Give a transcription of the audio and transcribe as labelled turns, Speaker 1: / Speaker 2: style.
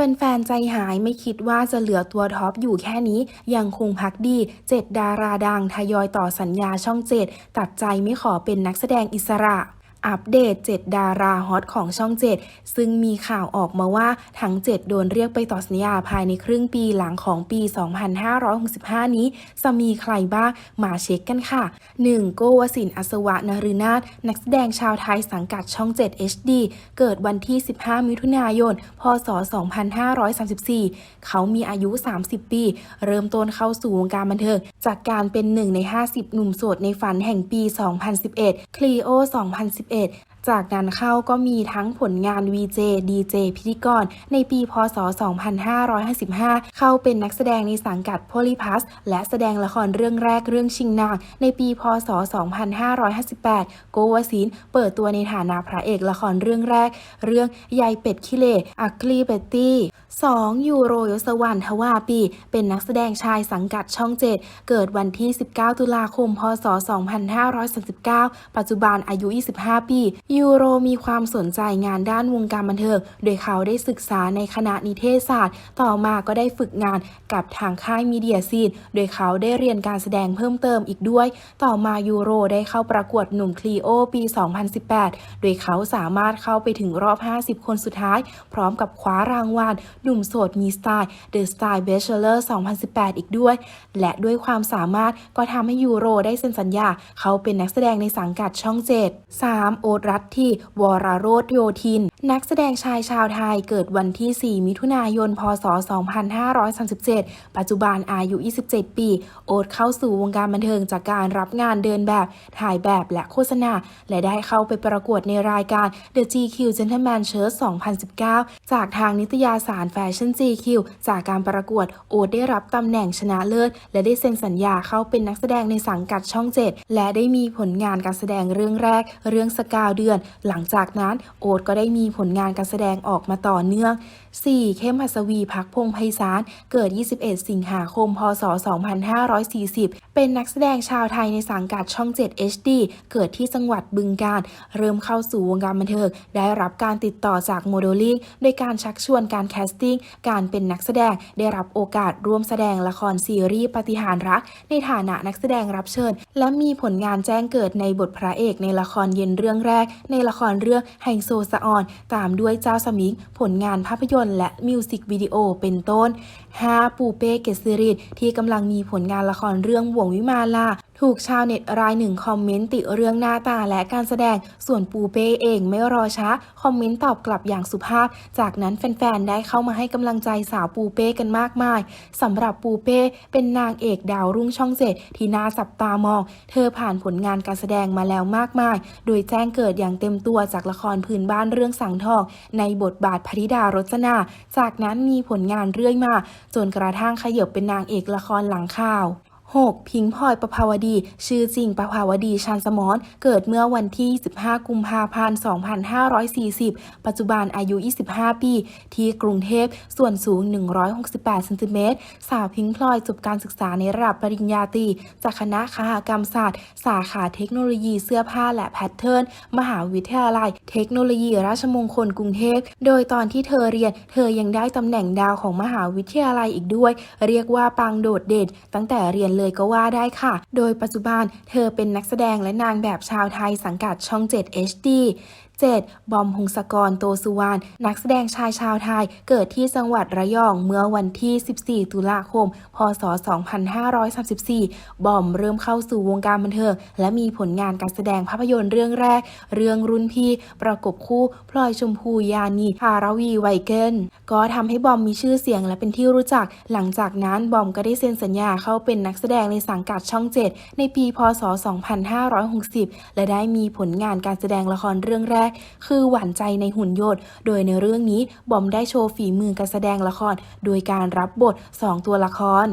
Speaker 1: แฟนๆ ใจหายไม่คิดว่าจะเหลือตัวท็อปอยู่แค่นี้ ยังคงพักดีเจ็ดดาราดังทยอยต่อสัญญาช่องเจ็ดตัดใจไม่ขอเป็นนักแสดงอิสระ อัปเดต 7 ดาราฮอตของช่อง 7 ซึ่งมีข่าวออกมาว่าทั้ง 7 โดนเรียกไปต่อสัญญาภายในครึ่งปีหลังของปี 2565 นี้ จะมีใครบ้างมาเช็คกันค่ะ 1. โกวสินทร์อัศวะนฤนาถนักแสดงชาวไทยสังกัดช่อง 7 HD เกิดวันที่ 15 มิถุนายน พศ 2534 เขามีอายุ 30 ปี เริ่มต้นเข้าสู่วงการบันเทิง จากการเป็นหนึ่งใน 50 หนุ่มโสดในฝันแห่งปี 2011 Clio 2011 it จากนั้นเข้าก็มีทั้งผลงาน VJ DJ พิธีกร ในปีพศ 2555 เข้าเป็นนักแสดงในสังกัด Polyplus และแสดงละครเรื่องแรกเรื่องชิงนาง ในปีพศ 2558 โกวสินเปิดตัวในฐานะพระเอกละครเรื่องแรก เรื่องยายเป็ดขี้เหร่อักลีเบตตี้ 2. ยูโรยศวรรณทวาปี เป็นนักแสดงชายสังกัดช่อง7เกิดวันที่ 19 ตุลาคม พศ 2539 ปัจจุบันอายุ 25 ปียูโรมีความสนใจงานด้านวงการบันเทิง โดยเขาได้ศึกษาในคณะนิเทศศาสตร์ ต่อมาก็ได้ฝึกงานกับทางค่ายมีเดียซีน โดยเขาได้เรียนการแสดงเพิ่มเติมอีกด้วย ต่อมายูโรได้เข้าประกวดหนุ่มคลีโอปี 2018 โดยเขาสามารถเข้าไปถึงรอบ 50 คนสุดท้าย พร้อมกับคว้ารางวัลหนุ่มโสดมีสไตล์ The Style Bachelor 2018 อีกด้วย และด้วยความสามารถก็ทำให้ยูโรได้เซ็นสัญญา เขาเป็นนักแสดงในสังกัดช่อง 7 3. โอ๊ตรัตทีวรโรธโยธิน นักแสดงชายชาวไทยเกิดวันที่ 4 มิถุนายน พศ 2537 ปัจจุบันอายุ 27 ปี โอ๊ตเข้าสู่วงการบันเทิงจากการรับงานเดินแบบ ถ่ายแบบและโฆษณา และได้เข้าไปประกวดในรายการ The GQ Gentleman Shirt 2019 จากทางนิตยสารแฟชั่น GQ จากการประกวดโอ๊ตได้รับตำแหน่งชนะเลิศ และได้เซ็นสัญญาเข้าเป็นนักแสดงในสังกัดช่อง 7 และได้มีผลงานการแสดงเรื่องแรก เรื่องสกาวเดือนหลังจากนั้นโอ๊ตก็ได้มีผลงานการแสดงออกมาต่อเนื่อง 4. เข้มหัสวีพักพงษ์ไพศาล เกิด 21 สิงหาคม พศ 2540 เป็นนักแสดงชาวไทยในสังกัดช่อง 7 HD เกิดที่จังหวัดบึงกาฬเริ่มเข้าสู่วงการบันเทิง ได้รับการติดต่อจากโมเดลลิ่งโดยการชักชวนการแคสติ้ง การเป็นนักแสดง ได้รับโอกาสร่วมแสดงละครซีรีส์ปฏิหารรัก ในฐานะนักแสดงรับเชิญ และมีผลงานแจ้งเกิดในบทพระเอกในละครเย็นเรื่องแรกในละครเรื่องไฮโซซาออน ตามด้วยเจ้าสมิง ผลงานภาพยนตร์และมิวสิกวิดีโอเป็นต้น 5. ปูเป้เกษริตที่กำลังมีผลงานละครเรื่องบ่วงวิมาลา ถูกชาวเน็ตรายหนึ่งคอมเมนต์ติเรื่องหน้าตาและการแสดง ส่วนปูเป้เองไม่รอช้า คอมเมนต์ตอบกลับอย่างสุภาพ จากนั้นแฟนๆ ได้เข้ามาให้กำลังใจสาวปูเป้กันมากมายสำหรับปูเป้เป็นนางเอกดาวรุ่งช่องเจ็ดที่น่าจับตามอง เธอผ่านผลงานการแสดงมาแล้วมากมาย โดยแจ้งเกิดอย่างเต็มตัวจากละครพื้นบ้านเรื่องสังทอง ในบทบาทพธิดารจนา จากนั้นมีผลงานเรื่อยมา จนกระทั่งขยบเป็นนางเอกละครหลังข่าว 6. พิงพลอยประภาวดี ชื่อจริงประภาวดีชานสมรเกิดเมื่อวันที่ 15 กุมภาพันธ์ 2540 ปัจจุบันอายุ 25 ปี ที่กรุงเทพ ส่วนสูง 168 เซนติเมตร สาวพิงพลอยจบการศึกษาในระดับปริญญาตรี จากคณะคหกรรมศาสตร์ สาขาเทคโนโลยีเสื้อผ้าและแพทเทิร์น มหาวิทยาลัย เทคโนโลยีราชมงคลกรุงเทพ โดยตอนที่เธอเรียน เธอยังได้ตำแหน่งดาวของมหาวิทยาลัยอีกด้วย เรียกว่าปังโดดเด่นตั้งแต่เรียนเลยก็ว่าได้ค่ะ โดยปัจจุบันเธอเป็นนักแสดงและนางแบบชาวไทยสังกัดช่อง 7 HD 7. บอมหงศกรโตสุวรรณนักแสดงชายชาวไทย เกิดที่จังหวัดระยองเมื่อวันที่ 14 ตุลาคม พศ 2534 บอมเริ่มเข้าสู่วงการบันเทิง และมีผลงานการแสดงภาพยนตร์เรื่องแรก เรื่องรุ่นพี่ ประกบคู่พลอยชมพูยานีภารวีไวเกิลก็ทำให้บอมมีชื่อเสียงและเป็นที่รู้จัก หลังจากนั้นบอมก็ได้เซ็นสัญญาเข้าเป็นนักแสดงในสังกัดช่อง 7 ในปี พศ 2560 และได้มีผลงานการแสดงละครเรื่องแรกก คือหวานใจในหุ่นยนต์ โดยในเรื่องนี้บอมได้โชว์ฝีมือการแสดงละคร โดยการรับบท 2 ตัวละคร